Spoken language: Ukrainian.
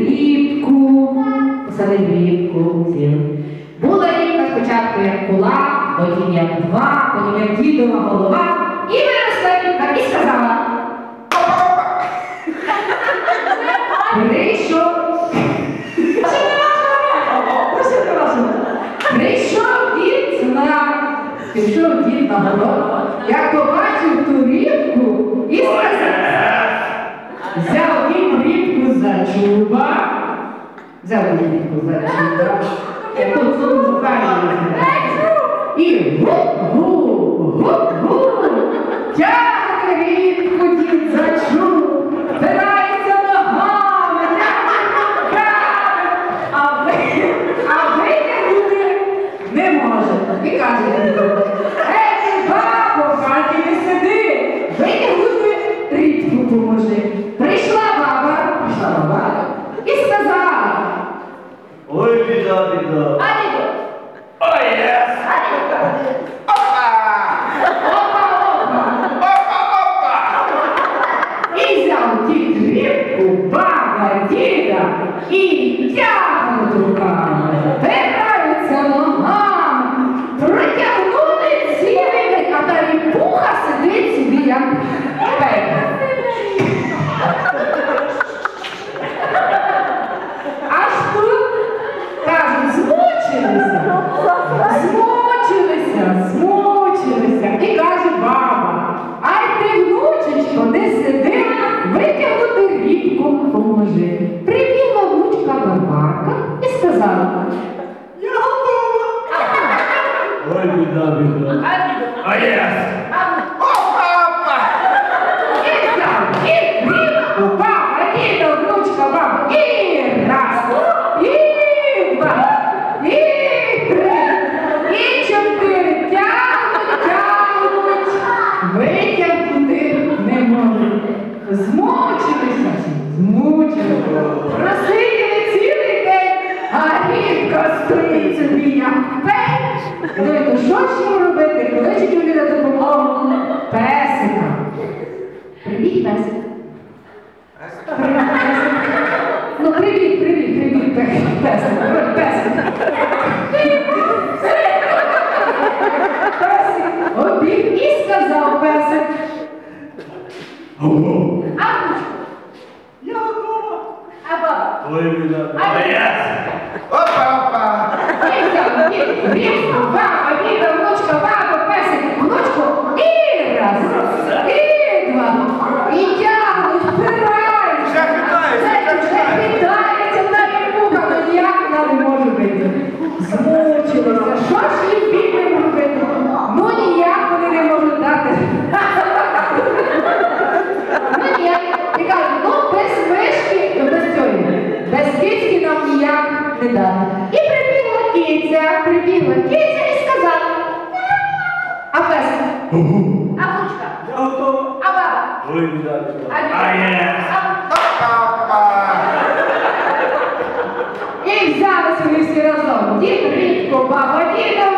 ліпку, посадив ліпку цілу. Була ліпка спочатку як кулак, потім як два, потім як дідова голова, і виросла ліпка і сказала. Прийшов. Прийшов дід на пішов дід на город, я побачив ту рівку і сказав, взяв він чуба. Взяв він за чуба. Яку цю І гуп-гуп, гуп-гуп. Тягне рібку дід за чуб. Впирається ногами, тягне руками. А ви, а витягнути не може. І каже діду, Ей, бабо, хаті не сиди. Витягнути рібку поможи. Прийшла баба, прийшла баба і сказала, Ой, біда, біда. а діду, Ой, єс! а діду, Опа! опа, опа. Опа, опа! І взяв дід Ой, біда, біда. а єс! Опа, баба, діда, внучка, баба, і раз, і два, і три, і чотири, тягнуть, тягнуть, витягнути не можуть. Змучилися, змучилися, просиділи цілий день, а рібка стоїть собі як пень. Ну, що ж йому робити, ж йому на допомогу? Песика. Привіт, песик. Ну, привіт, привіт, привіт, песик. Песик. Песик. Обіг і сказав песик. Ого! А ручку? Я готова. А баба? Ой, біда, біда. А А єс! Опа, опа! І взяв дід, рівку, баба, діда, внучка, баба, песик, внучку, і раз, і два, і тягнуть, впираються. Вже хитається, вже Вже хитається, та ріпуха, ну ніяк вона не може бити. Змучилися, що ж їм бідним робити? Ну ніяк вони не можуть дати. Ну ніяк. І кажуть, ну без мишки, ну без цього, без кицьки нам ніяк не дати. І прибігла киця, прибігла киця і сказала, а пес. а кучка. Я готова. а баба, а опа! І взяли собі всі разом. Дід рідко, баба, діда,